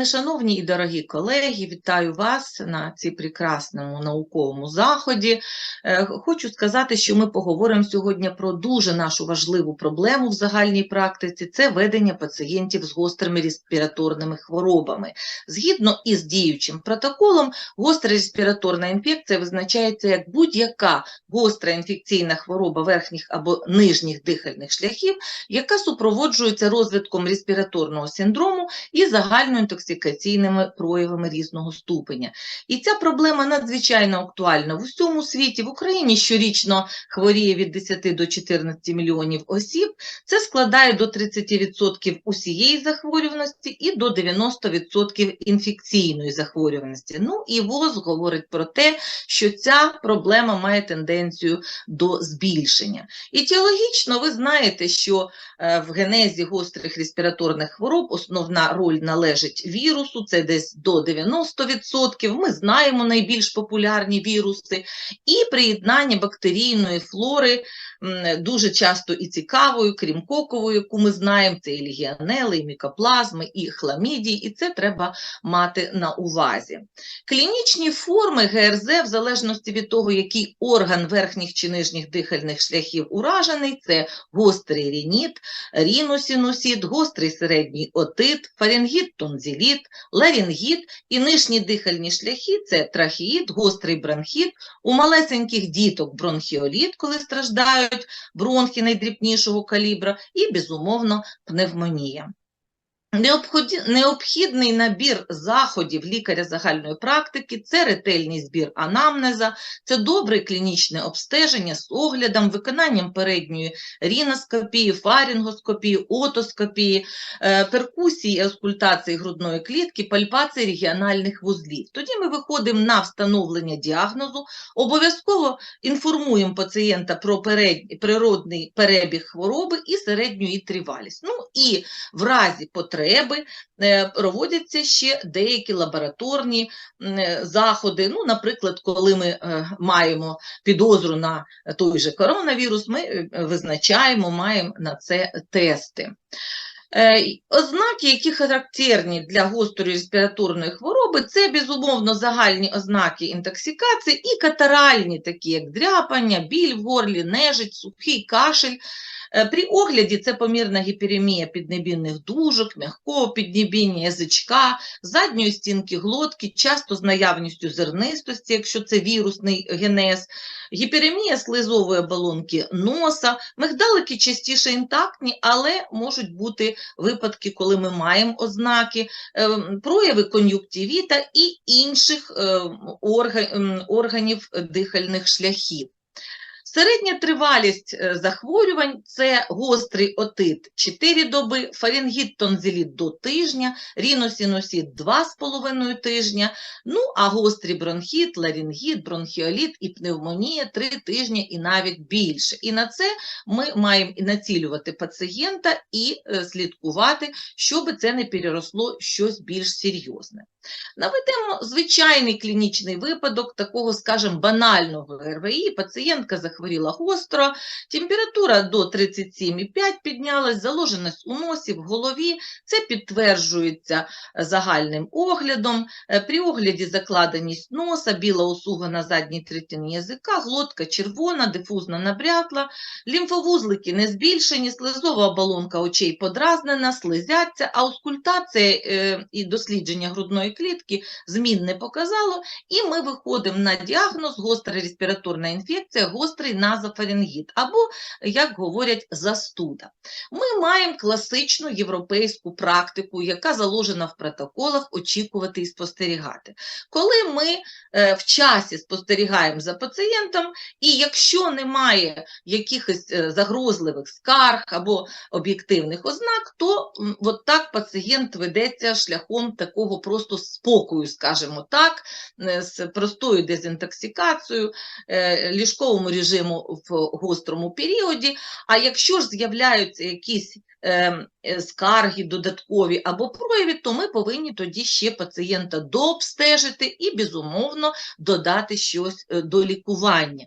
мої шановні і дорогі колеги, вітаю вас на цій прекрасному науковому заході. Е, Хочу сказати, що ми поговоримо сьогодні про дуже нашу важливу проблему в загальній практиці це ведення пацієнтів з гострими респіраторними хворобами. Згідно із діючим протоколом, гостра респіраторна інфекція визначається як будь-яка гостра інфекційна хвороба верхніх або нижніх дихальних шляхів, яка супроводжується розвитком респіраторного синдрому і загальноінтоксикаційними проявами різного ступеня. І ця проблема надзвичайно актуальна в усьому світі. В Україні щорічно хворіє від 10 до 14 мільйонів осіб. Це складає до 30% усієї захворюваності і до 90% інфекційної захворюваності. Ну і ВОЗ говорить про те, що ця проблема має тенденцію до збільшення. Етіологічно ви знаєте, що е, в генезі гострих респіраторних хвороб основна роль належить вірусу, це десь до 90%. Ми знаємо найбільш популярні віруси, і приєднання бактерійної флори дуже часто і цікавою, крім кокової, яку ми знаємо, це і легіонели, і мікоплазми, і хламідії, і це треба мати на увазі. Клінічні форми ГРЗ, в залежності від того, який орган верхніх чи нижніх дихальних шляхів уражений, це гострий рініт, ріносинусит, гострий середній отит, фарингіт, тонзиліт, ларінгіт і нижні дихальні шляхи це трахеїд, гострий бронхіт, у малесеньких діток бронхіоліт, коли страждають бронхи найдрібнішого калібра, і, безумовно, пневмонія. Необхідний набір заходів лікаря загальної практики це ретельний збір анамнеза, це добре клінічне обстеження з оглядом, виконанням передньої ріноскопії, фарінгоскопії, отоскопії, е, перкусії аскультації грудної клітки, пальпації регіональних вузлів. Тоді ми виходимо на встановлення діагнозу, обов'язково інформуємо пацієнта про природний перебіг хвороби і середню її тривалість. Ну і в разі потреби е, проводяться ще деякі лабораторні е, заходи. Ну, наприклад, коли ми е, маємо підозру на той же коронавірус, ми визначаємо, маємо на це тести. Ознаки, які характерні для гострої респіраторної хвороби, це безумовно загальні ознаки інтоксикації і катаральні, такі як дряпання, біль в горлі, нежить, сухий кашель. Е, При огляді це помірна гіперемія піднебінних дужок, м'якого піднебіння язичка, задньої стінки глотки, часто з наявністю зернистості, якщо це вірусний генез, гіперемія слизової оболонки носа, мигдалики частіше інтактні, але можуть бути випадки, коли ми маємо ознаки, е, прояви кон'юктивіта і інших е, органів дихальних шляхів. Середня тривалість е, захворювань це гострий отит 4 доби, фарінгіт тонзиліт до тижня, ріносинусит 2,5 тижня, ну а гострий бронхіт, ларінгіт, бронхіоліт і пневмонія 3 тижні і навіть більше. І на це ми маємо націлювати пацієнта і е, слідкувати, щоб це не переросло щось більш серйозне. Наведемо звичайний клінічний випадок такого, скажімо, банального РВІ. Пацієнтка захворіла гостро, температура до 37,5 піднялась, заложеність у носі, в голові. Це підтверджується е, загальним оглядом. Е, При огляді закладеність носа, біла осуга на задній третині язика, глотка червона, дифузно набрякла, лімфовузлики не збільшені, слизова оболонка очей подразнена, слизяться, аускультація е, і дослідження грудної клітки змін не показало, і ми виходимо на діагноз гостра респіраторна інфекція, гострий назофарингіт, або, як говорять, застуда. Ми маємо класичну європейську практику, яка заложена в протоколах очікувати і спостерігати. Коли ми е, в часі спостерігаємо за пацієнтом, і якщо немає якихось е, загрозливих скарг або об'єктивних ознак, то от так пацієнт ведеться шляхом такого просто спокою, скажімо так, е, з простою дезінтоксикацією, ліжковому режиму в гострому періоді. А якщо ж з'являються якісь е, е, скарги додаткові або прояви, то ми повинні тоді ще пацієнта дообстежити і, безумовно, додати щось е, до лікування.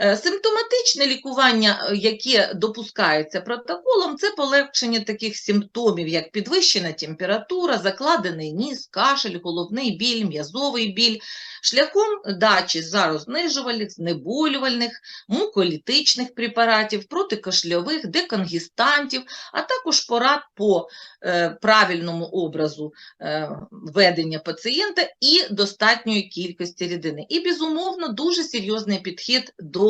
Е, Симптоматичне лікування, е, яке допускається протоколом, це полегшення таких симптомів, як підвищена температура, закладений ніс, кашель, головний біль, м'язовий біль, шляхом дачі зарознижувальних, знеболювальних, муколітичних препаратів, протикашльових, деконгістантів, а також порад по е, правильному образу ведення пацієнта і достатньої кількості рідини. І, безумовно, дуже серйозний підхід до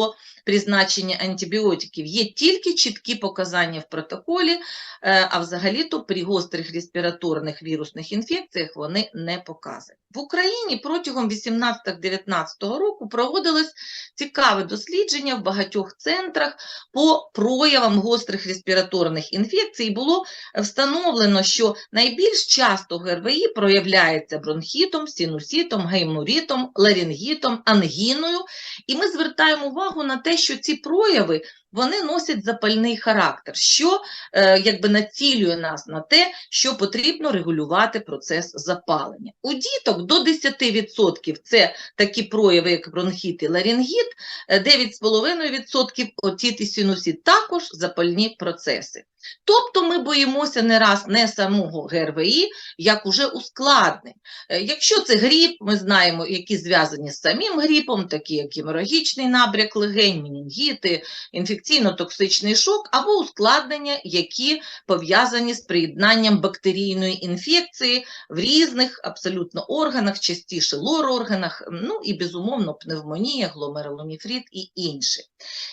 призначення антибіотиків. Є тільки чіткі показання в протоколі, е, а взагалі-то при гострих респіраторних вірусних інфекціях вони не показані. В Україні протягом 18-19 року проводилось цікаве дослідження в багатьох центрах по проявам гострих респіраторних інфекцій. Було встановлено, що найбільш часто ГРВІ проявляється бронхітом, синусітом, гейморітом, ларингітом, ангіною. І ми звертаємо увагу на те, що ці прояви вони носять запальний характер, що е, якби націлює нас на те, що потрібно регулювати процес запалення. У діток до 10% це такі прояви, як бронхіт і ларингіт, е, 9,5% отіт і синусіт, також запальні процеси. Тобто ми боїмося не раз не самого ГРВІ, як уже ускладнень. Е, Якщо це гріп, ми знаємо, які зв'язані з самим гріпом, такі як геморагічний набряк легень, менінгіти, інфекційно-токсичний шок або ускладнення, які пов'язані з приєднанням бактерійної інфекції в різних абсолютно органах, частіше лор-органах, ну і, безумовно, пневмонія, гломерулонефрит і інші.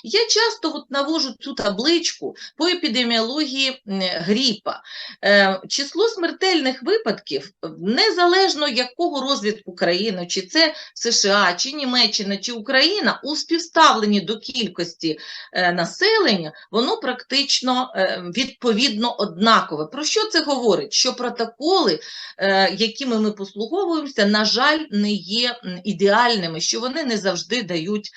Я часто от навожу цю табличку по епідеміології гріпа. Е, Число смертельних випадків, незалежно якого розвитку країни, чи це США, чи Німеччина, чи Україна, у співставленні до кількості е, населення, воно практично е, відповідно однакове. Про що це говорить? Що протоколи, е, якими ми послуговуємося, на жаль, не є ідеальними, що вони не завжди дають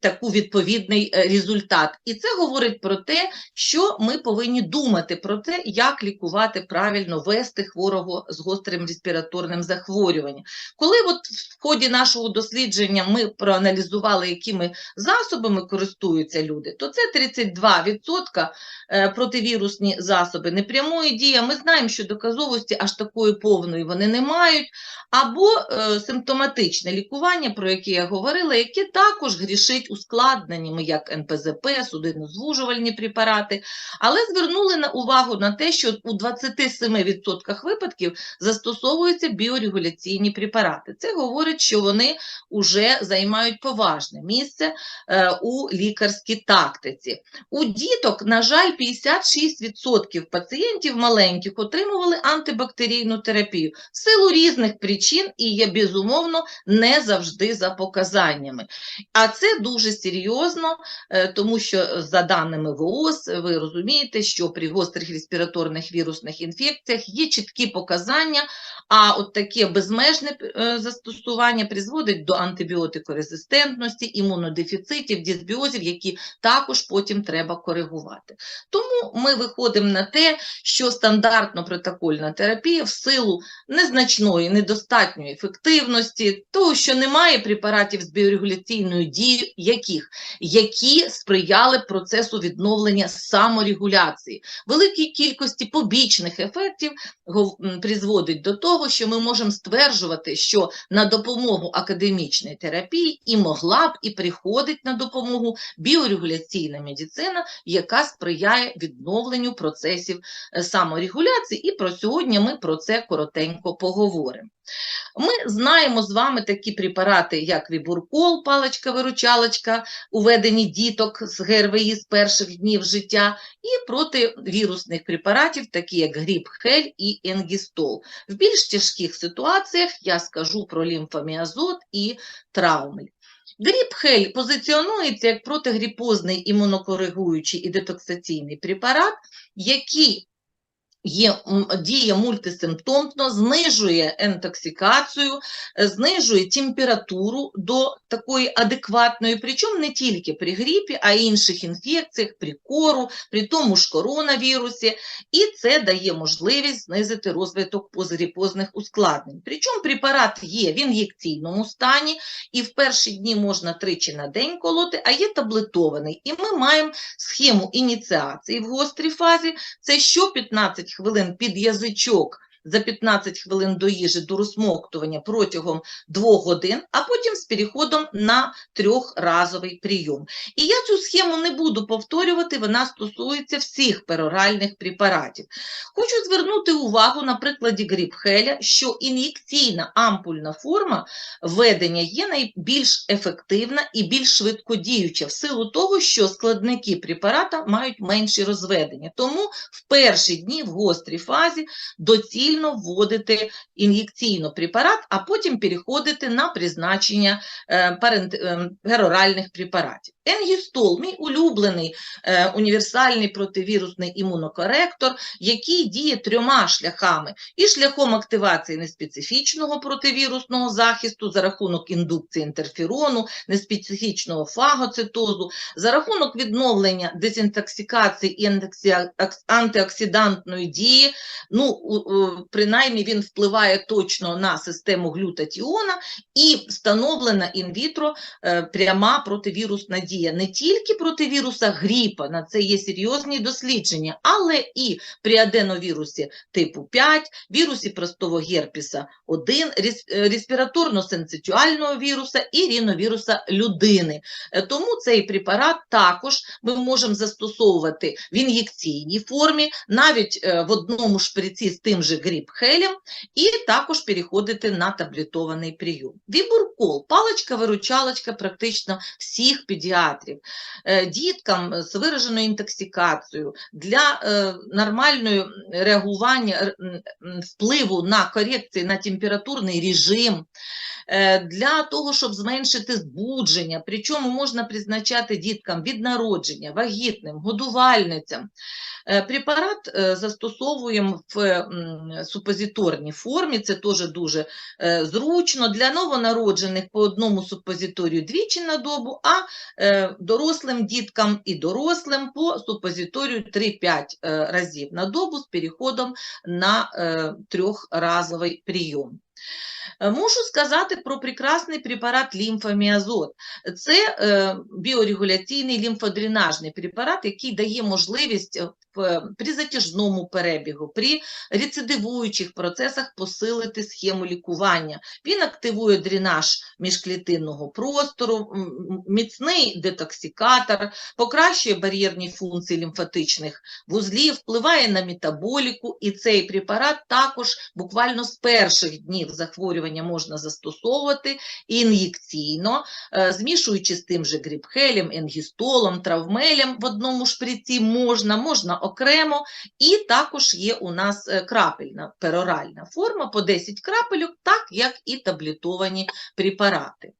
таку відповідний е, результат. І це говорить про те, що ми повинні думати про те, як лікувати правильно вести хворого з гострим респіраторним захворюванням. Коли от в ході нашого дослідження ми проаналізували, якими засобами користуються люди, то це 32% е, противірусні засоби непрямої дії. Ми знаємо, що доказовості аж такої повної вони не мають, або е, симптоматичне лікування, про яке я говорила, яке також грішить ускладненнями, як НПЗП, судинозвужувальні препарати, але звернули на увагу на те, що у 27% випадків застосовуються біорегуляційні препарати. Це говорить, що вони вже займають поважне місце е, у лікарській тактиці. У діток, на жаль, 56% пацієнтів маленьких отримували антибактерійну терапію в силу різних причин і є безумовно не завжди за показаннями. А це дуже серйозно, е, тому що за даними ВООЗ, ви розумієте, що при гострих респіраторних вірусних інфекціях є чіткі показання, а от таке безмежне е, застосування призводить до антибіотикорезистентності, імунодефіцитів, дисбіозів, які також потім треба коригувати. Тому ми виходимо на те, що стандартно протокольна терапія в силу незначної, недостатньої ефективності, того, що немає препаратів з біорегуляційною дією, яких? які сприяли процесу відновлення саморегуляції. Великій кількості побічних ефектів призводить до того, що ми можемо стверджувати, що на допомогу академічної терапії і могла б, і приходить на допомогу біорегуляційна медицина, яка сприяє відновленню процесів е, саморегуляції. І про сьогодні ми про це коротенько поговоримо. Ми знаємо з вами такі препарати, як вібуркол, паличка-виручалочка, у веденні діток з ГРВІ з перших днів життя, і противірусних препаратів, такі як гріп-хель і енгістол. В більш тяжких ситуаціях я скажу про лімфоміазот і травми. Гріп-хель позиціонується як протигріпозний імунокоригуючий і детоксаційний препарат, який Є, діє мультисимптомно, знижує інтоксикацію, е, знижує температуру до такої адекватної, причому не тільки при грипі, а й інших інфекціях, при кору, при тому ж коронавірусі, і це дає можливість знизити розвиток позагріпозних ускладнень. Причому препарат є в ін'єкційному стані, і в перші дні можна тричі на день колоти, а є таблетований. І ми маємо схему ініціації в гострій фазі, це що 15 хвилин під язичок за 15 хвилин до їжі до розсмоктування протягом 2 годин, а потім з переходом на трьохразовий прийом. І я цю схему не буду повторювати, вона стосується всіх пероральних препаратів. Хочу звернути увагу на прикладі гріпхеля, що ін'єкційна ампульна форма введення є найбільш ефективна і більш швидкодіюча в силу того, що складники препарата мають менші розведення. Тому в перші дні в гострій фазі доцільно вводити ін'єкційно препарат, а потім переходити на призначення е, е, пероральних препаратів. Енгістол, мій улюблений е, універсальний противірусний імунокоректор, який діє трьома шляхами: і шляхом активації неспецифічного противірусного захисту за рахунок індукції інтерферону, неспецифічного фагоцитозу, за рахунок відновлення дезінтоксикації і антиоксидантної дії. Ну, принаймні він впливає точно на систему глютатіона і встановлена інвітро е, пряма противірусна дія не тільки проти віруса гріпа, на це є серйозні дослідження, але і при аденовірусі типу 5, вірусі простого герпіса 1, е, респіраторно-синцитіального віруса і ріновіруса людини. Е, Тому цей препарат також ми можемо застосовувати в ін'єкційній формі, навіть в одному шприці з тим же гріпхелем, і також переходити на таблетований прийом. Вібуркол, паличка-виручалочка практично всіх педіатрів. Е, Діткам з вираженою інтоксикацією для нормального нормальної реагування впливу на корекції на температурний режим, е, для того, щоб зменшити збудження, причому можна призначати діткам від народження, вагітним, годувальницям. Е, Препарат е, застосовуємо в супозиторній формі, це теж дуже е, зручно. Для новонароджених по одному супозиторію двічі на добу, а е, дорослим діткам і дорослим по супозиторію 3-5 е, разів на добу з переходом на е, трьохразовий прийом. Е, Мушу сказати про прекрасний препарат лімфоміазот. Це е, біорегуляційний лімфодренажний препарат, який дає можливість е, в- при затяжному перебігу, при рецидивуючих процесах посилити схему лікування. Він активує дренаж міжклітинного простору, міцний детоксикатор, покращує бар'єрні функції лімфатичних вузлів, впливає на метаболіку, і цей препарат також буквально з перших днів захворювання можна застосовувати ін'єкційно, е, змішуючи з тим же гріпхелем, енгістолом, травмелем в одному шприці можна, можна окремо, і також є у нас е, крапельна пероральна форма по 10 крапельок, так як і таблетовані препарати.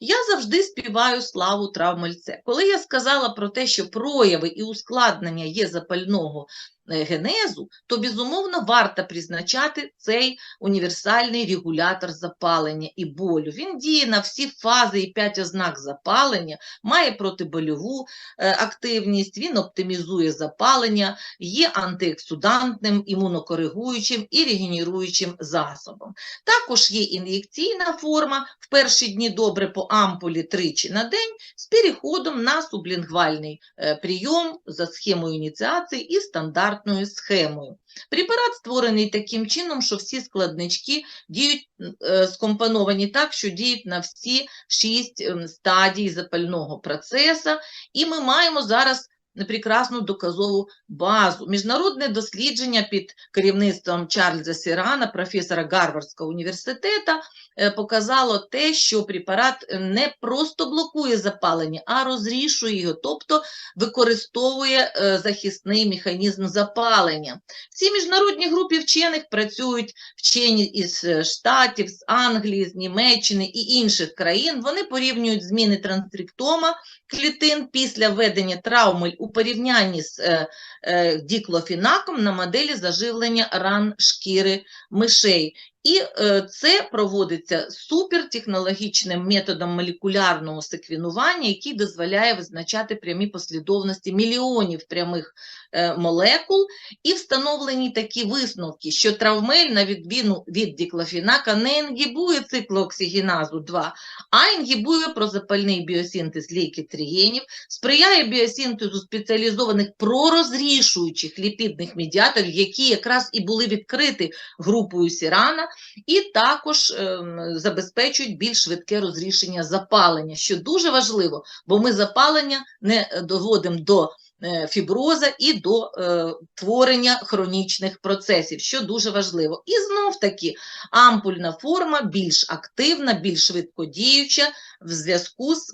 Я завжди співаю славу травмальце. Коли я сказала про те, що прояви і ускладнення є запального е, генезу, то безумовно варто призначати цей універсальний регулятор запалення і болю. Він діє на всі фази і п'ять ознак запалення, має протибольову е, активність, він оптимізує запалення, є антиексудантним, імунокоригуючим і регенеруючим засобом. Також є ін'єкційна форма в перші дні добре по ампулі тричі на день з переходом на сублінгвальний е, прийом за схемою ініціації і стандартною схемою. Препарат створений таким чином, що всі складнички діють е, скомпоновані так, що діють на всі шість ем, стадій запального процесу, і ми маємо зараз прекрасну доказову базу. Міжнародне дослідження під керівництвом Чарльза Сірана, професора Гарвардського університету, е, показало те, що препарат не просто блокує запалення, а розрішує його, тобто використовує е, захисний механізм запалення. В цій міжнародній групі вчених працюють вчені із е, Штатів, з Англії, з Німеччини і інших країн. Вони порівнюють зміни транскриптома клітин після введення травми у порівнянні з е, е, діклофінаком на моделі заживлення ран шкіри мишей. І е, це проводиться супертехнологічним методом молекулярного секвенування, який дозволяє визначати прямі послідовності мільйонів прямих е, молекул, і встановлені такі висновки, що травмель, на відміну від діклофінака, не інгібує циклооксигеназу 2, а інгібує прозапальний біосинтез лейкотрієнів, сприяє біосинтезу спеціалізованих пророзрішуючих ліпідних медіаторів, які якраз і були відкриті групою Сірана, і також ем, забезпечують більш швидке розрішення запалення, що дуже важливо, бо ми запалення не доводимо до е, фіброза і до е, творення хронічних процесів, що дуже важливо. І знов таки ампульна форма більш активна, більш швидкодіюча в зв'язку з,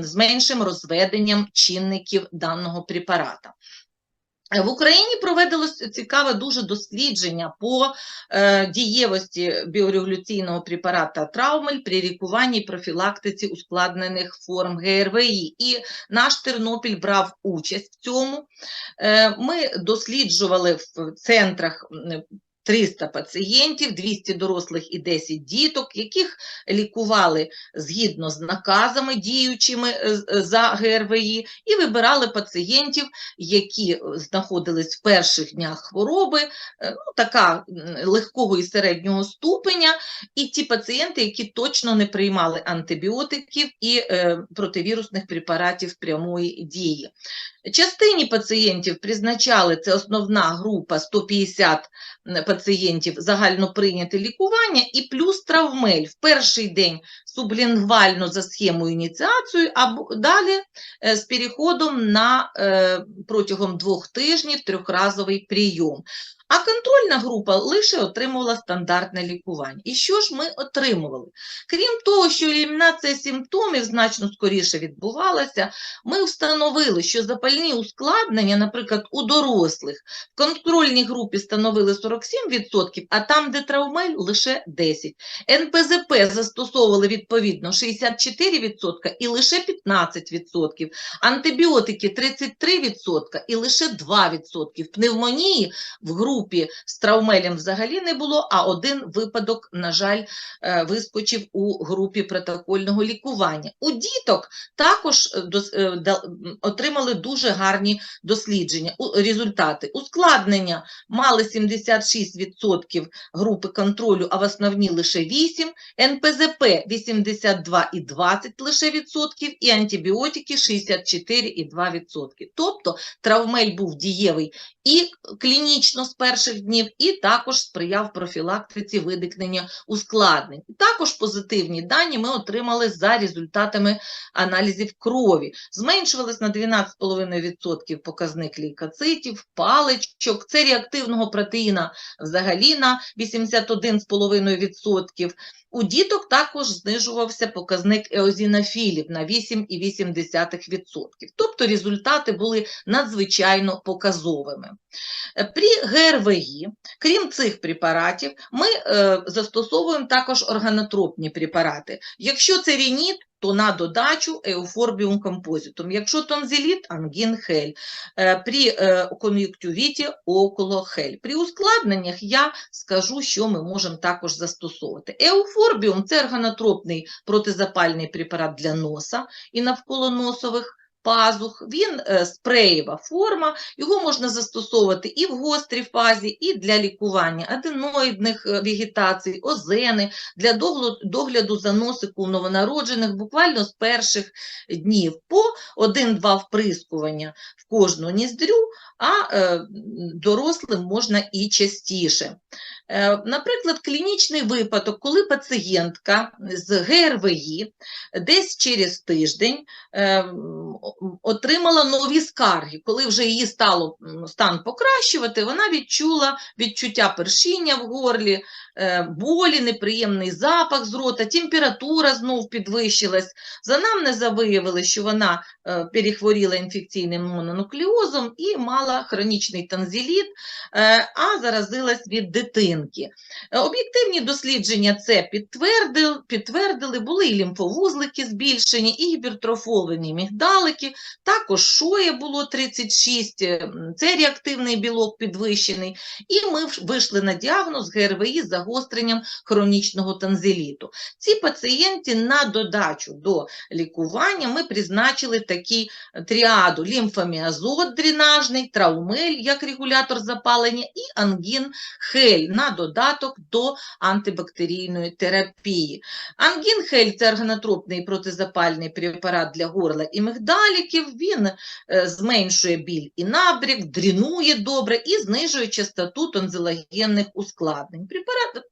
з меншим розведенням чинників даного препарата. В Україні проведелось цікаве дуже дослідження по е, дієвості біорегуляційного препарата травмель при лікуванні і профілактиці ускладнених форм ГРВІ. І наш Тернопіль брав участь в цьому. Е, ми досліджували в центрах 300 пацієнтів, 200 дорослих і 10 діток, яких лікували згідно з наказами діючими е, е, за ГРВІ, і вибирали пацієнтів, які е, знаходились в перших днях хвороби, ну, така легкого і середнього ступеня, і ті пацієнти, які точно не приймали антибіотиків і противірусних препаратів прямої дії. Частині пацієнтів призначали, це основна група 150 м, пацієнтів загально прийняте лікування і плюс травмель в перший день сублінгвально за схемою ініціацію, а далі е, з переходом на е, протягом двох тижнів трьохразовий прийом. А контрольна група лише отримувала стандартне лікування. І що ж ми отримували? Крім того, що елімінація симптомів значно скоріше відбувалася, ми встановили, що запальні ускладнення, наприклад, у дорослих в контрольній групі становили 47%, а там, де травмель, лише 10%. НПЗП застосовували відповідно 64% і лише 15%. Антибіотики 33% і лише 2%. Пневмонії в групі з травмелем взагалі не було, а один випадок, на жаль, е, вискочив у групі протокольного лікування. У діток також е, е, отримали дуже гарні дослідження, результати. Ускладнення мали 76% групи контролю, а в основній лише 8, НПЗП 82 і 20 лише відсотків, і антибіотики 64 і 2 відсотки. Тобто травмель був дієвий і клінічно з перших днів, і також сприяв профілактиці виникнення ускладнень. Також позитивні дані ми отримали за результатами аналізів крові. Зменшувалось на 12,5% показник лейкоцитів, паличок, це реактивного протеїна взагалі на 81,5%. У діток також знижувався показник еозінофілів на 8,8%. Тобто результати були надзвичайно показовими. Е, При ГРВІ, крім цих препаратів, ми е, застосовуємо також органотропні препарати. Якщо це рініт, то на додачу еуфорбіум композитум. Якщо тонзиліт, ангін-хель. Е, При е, около хель. При ускладненнях я скажу, що ми можемо також застосовувати. Еуфорбіум – це органотропний протизапальний препарат для носа і навколоносових пазух. Він е, спреєва форма, його можна застосовувати і в гострій фазі, і для лікування аденоїдних е, вегетацій, озени, для догляду, за носику новонароджених буквально з перших днів по 1-2 вприскування в кожну ніздрю, а е, дорослим можна і частіше. Наприклад, клінічний випадок, коли пацієнтка з ГРВІ десь через тиждень отримала нові скарги. Коли вже її стало стан покращувати, вона відчула відчуття першіння в горлі, е, болі, неприємний запах з рота, температура знов підвищилась. За намнеза виявили, що вона е, перехворіла інфекційним мононуклеозом і мала хронічний танзеліт, е, а заразилась від дитинки. Об'єктивні дослідження це підтвердили, підтвердили, були і лімфовузлики збільшені, і гіпертрофовані мігдалики, також шоє було 36, е, це реактивний білок підвищений, і ми вийшли на діагноз ГРВІ з загостренням хронічного танзеліту. Ці пацієнти на додачу до лікування ми призначили такі е, тріаду лімфоміазот дренажний, траумель як регулятор запалення і ангін хель на додаток до антибактерійної терапії. Ангін-хель – це органотропний протизапальний препарат для горла і мигдаліків. Він е, зменшує біль і набрік, дрінує добре і знижує частоту тонзилогенних ускладнень. Препарат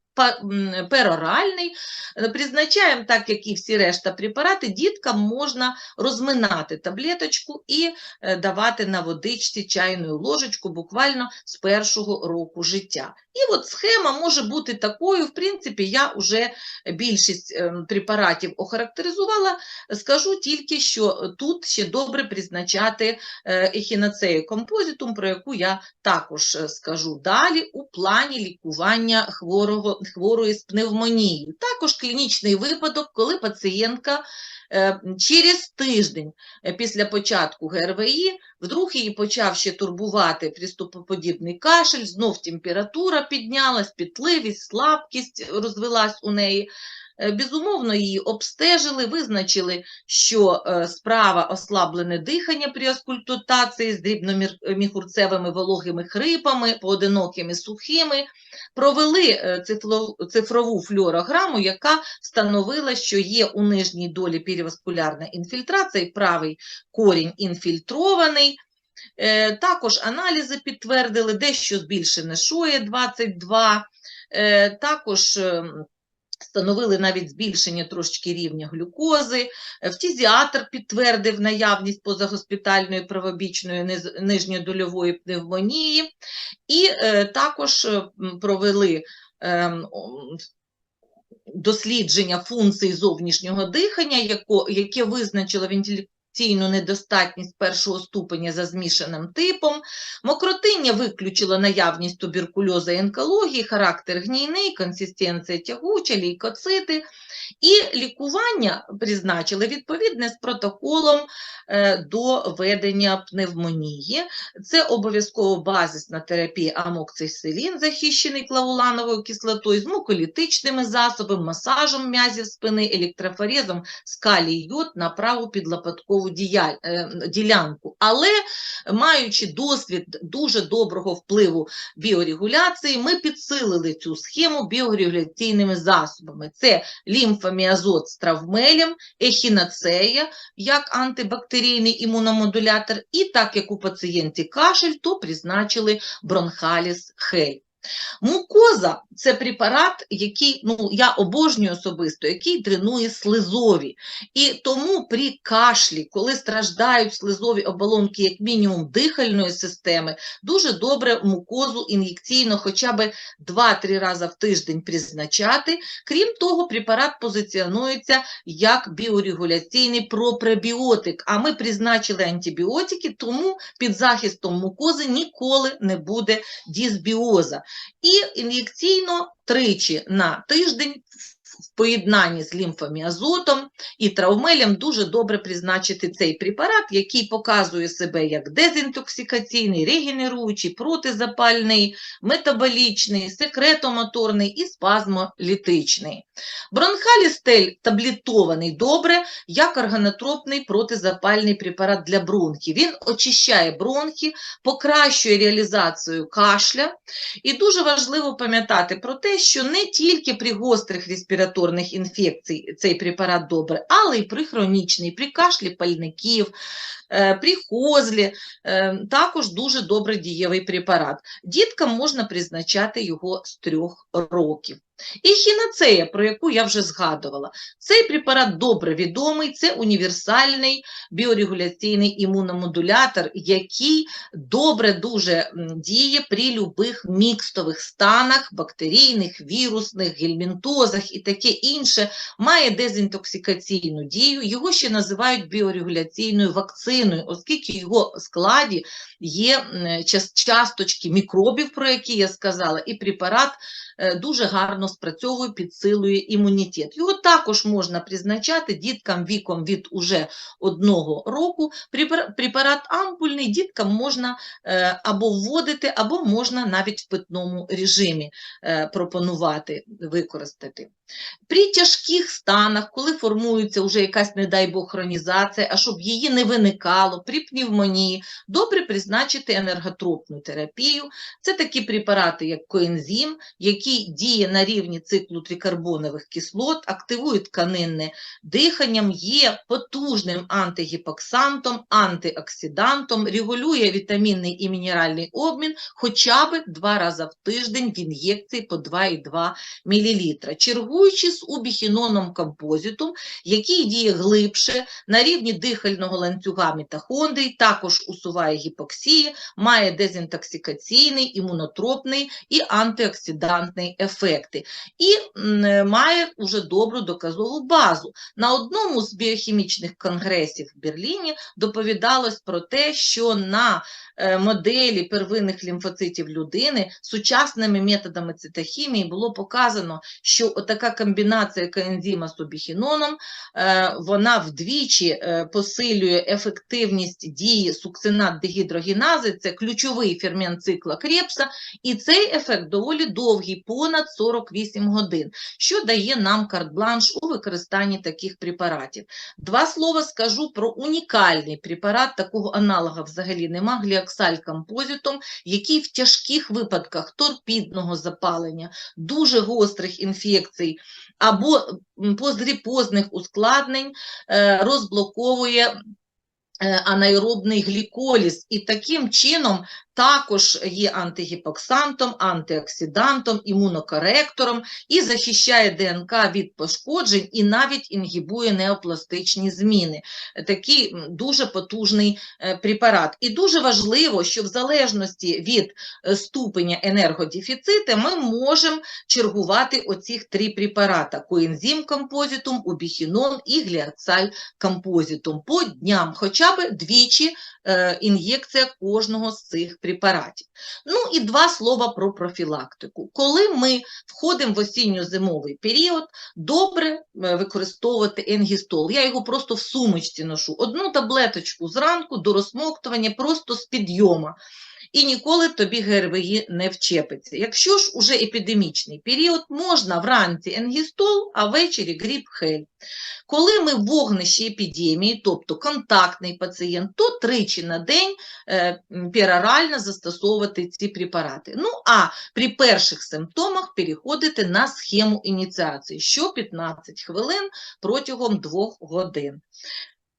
пероральний, е, призначаємо, так як і всі решта препарати, діткам можна розминати таблеточку і е, давати на водичці чайну ложечку буквально з першого року життя. І от схема може бути такою, в принципі, я вже більшість ем, препаратів охарактеризувала, скажу тільки, що тут ще добре призначати е, ехінацею композитум, про яку я також скажу далі у плані лікування хворого, хворої з пневмонією. Також клінічний випадок, коли пацієнтка е, через тиждень е, після початку ГРВІ вдруг її почав ще турбувати приступоподібний кашель, знов температура піднялась, пітливість, слабкість розвилась у неї. Е, Безумовно, її обстежили, визначили, що е, справа ослаблене дихання при аскультатації з дрібноміхурцевими вологими хрипами, поодинокими сухими. Провели е, цифрову флюорограму, яка встановила, що є у нижній долі переваскулярна інфільтрація, правий корінь інфільтрований. Е, Також аналізи підтвердили, дещо збільшене шоє 22, е, також ем, Встановили навіть збільшення трошечки рівня глюкози. Е, Фтізіатр підтвердив наявність позагоспітальної правобічної нижньодольової пневмонії. І е, також е, провели ем, дослідження функцій зовнішнього дихання, яке визначило вентиляційну недостатність першого ступеня за змішаним типом. Мокротиння виключила наявність туберкульозу і онкології, характер гнійний, консистенція тягуча, лейкоцити. І лікування призначили відповідне з протоколом е, до ведення пневмонії. Це обов'язково базисна терапія амоксисилін, захищений клаулановою кислотою, з муколітичними засобами, масажем м'язів спини, електрофорезом з калій-йод на праву підлопаткову е, ділянку. Але маючи досвід дуже доброго впливу біорегуляції, ми підсилили цю схему біорегуляційними засобами. Це лімфоміазот з травмелем, ехінацея як антибактерійний імуномодулятор, і так як у пацієнті кашель, то призначили бронхаліс хель. Мукоза – це препарат, який ну, я обожнюю особисто, який дренує слизові. І тому при кашлі, коли страждають слизові оболонки, як мінімум дихальної системи, дуже добре мукозу ін'єкційно хоча б 2-3 рази в тиждень призначати. Крім того, препарат позиціонується як біорегуляційний пропребіотик, а ми призначили антибіотики, тому під захистом мукози ніколи не буде дисбіоза. І ін'єкційно тричі на тиждень в поєднанні з лімфоміазотом і травмелем дуже добре призначити цей препарат, який показує себе як дезінтоксикаційний, регенеруючий, протизапальний, метаболічний, секретомоторний і спазмолітичний. Бронхалістель таблетований добре, як органотропний протизапальний препарат для бронхів. Він очищає бронхи, покращує реалізацію кашля. І дуже важливо пам'ятати про те, що не тільки при гострих респіраторних інфекцій цей препарат добре, але й при хронічній, при кашлі пальників, е, при хозлі, е, також дуже добре дієвий препарат. Діткам можна призначати його з трьох років. І хіноцея, про яку я вже згадувала. Цей препарат добре відомий, це універсальний біорегуляційний імуномодулятор, який добре дуже діє при любих мікстових станах, бактерійних, вірусних, гельмінтозах і таке інше, має дезінтоксикаційну дію. Його ще називають біорегуляційною вакциною, оскільки його складі є часточки мікробів, про які я сказала, і препарат е, дуже гарно спрацьовує, підсилує імунітет. Його також можна призначати діткам віком від уже одного року. Препар- Препарат ампульний діткам можна е, або вводити, або можна навіть в питному режимі е, пропонувати використати. При тяжких станах, коли формується вже якась, не дай Бог, хронізація, а щоб її не виникало, при пневмонії, добре призначити енерготропну терапію. Це такі препарати, як коензим, який діє на рівні циклу трикарбонових кислот, активує тканинне диханням, є потужним антигіпоксантом, антиоксидантом, регулює вітамінний і мінеральний обмін хоча б два рази в тиждень в ін'єкції по 2,2 мл, чергуючи з убіхіноном композитом, який діє глибше на рівні дихального ланцюга мітохондрій, також усуває гіпоксії, має дезінтоксикаційний, імунотропний і антиоксидантний ефекти. І має уже добру доказову базу. На одному з біохімічних конгресів в Берліні доповідалось про те, що на е, моделі первинних лімфоцитів людини сучасними методами цитохімії було показано, що така комбінація коензима з обіхіноном, е, вона вдвічі е, посилює ефективність дії сукцинат дегідрогенази, це ключовий фермент цикла Крепса, і цей ефект доволі довгий, понад 48 годин, що дає нам карт-бланш у використанні таких препаратів. Два слова скажу про унікальний препарат, такого аналога взагалі нема, гліоксаль композитом, який в тяжких випадках торпідного запалення, дуже гострих інфекцій або м, позріпозних ускладнень е, розблоковує е, анаеробний гліколіз. І таким чином також є антигіпоксантом, антиоксидантом, імунокоректором і захищає ДНК від пошкоджень і навіть інгібує неопластичні зміни. Такий дуже потужний е, препарат. І дуже важливо, що в залежності від е, ступеня енергодефіциту ми можемо чергувати оцих три препарата: коензим композитум, убіхінон і гліацаль композитум по дням, хоча б двічі е, ін'єкція кожного з цих препаратів. Ну і два слова про профілактику. Коли ми входимо в осінньо-зимовий період, добре е, використовувати енгістол. Я його просто в сумочці ношу. Одну таблеточку зранку до розсмоктування просто з підйома. І ніколи тобі ГРВІ не вчепиться. Якщо ж уже епідемічний період, можна вранці енгістол, а ввечері гріп-хель. Коли ми в вогнищі епідемії, тобто контактний пацієнт, то тричі на день е, перорально застосовувати ці препарати. Ну а при перших симптомах переходити на схему ініціації, що 15 хвилин протягом 2 годин.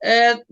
Е,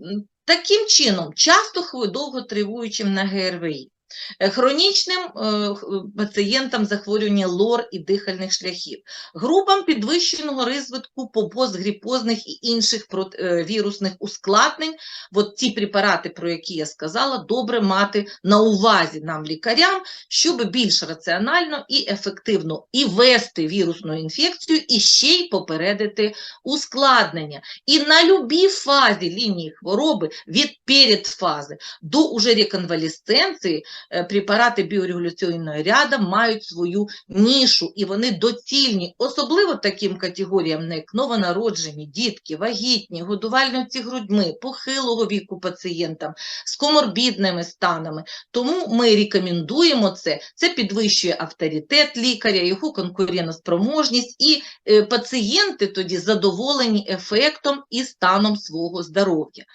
Таким чином, часто довготривуючим на ГРВІ. Е, Хронічним е, пацієнтам захворювання лор і дихальних шляхів, групам підвищеного ризику по постгріпозних і інших е, вірусних ускладнень, от ті препарати, про які я сказала, добре мати на увазі нам, лікарям, щоб більш раціонально і ефективно і вести вірусну інфекцію, і ще й попередити ускладнення. І на любій фазі лінії хвороби від передфази до уже реконвалесценції е, препарати біорегуляційного ряду мають свою нішу, і вони доцільні, особливо таким категоріям, як новонароджені, дітки, вагітні, годувальниці грудьми, похилого віку пацієнтам з коморбідними станами. Тому ми рекомендуємо це. Це підвищує авторитет лікаря, його конкурентоспроможність, і е, пацієнти тоді задоволені ефектом і станом свого здоров'я.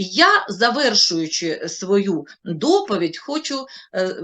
Я, завершуючи свою доповідь, хочу е,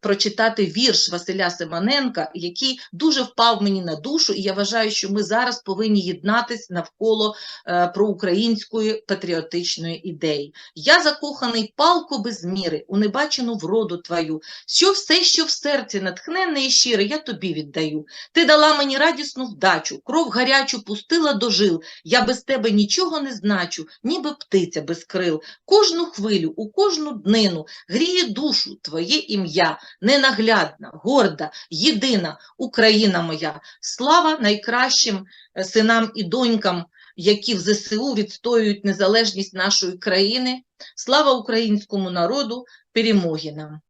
прочитати вірш Василя Семененка, який дуже впав мені на душу, і я вважаю, що ми зараз повинні єднатись навколо е, проукраїнської патріотичної ідеї. Я закоханий палко без міри, у небачену вроду твою, що все, що в серці натхненне і щире, я тобі віддаю. Ти дала мені радісну вдачу, кров гарячу пустила до жил, я без тебе нічого не значу, ніби птиця без крил. Кожну хвилю, у кожну днину гріє душу твоє ім'я, ненаглядна, горда, єдина Україна моя. Слава найкращим е, синам і донькам, які в ЗСУ відстоюють незалежність нашої країни. Слава українському народу, перемоги нам!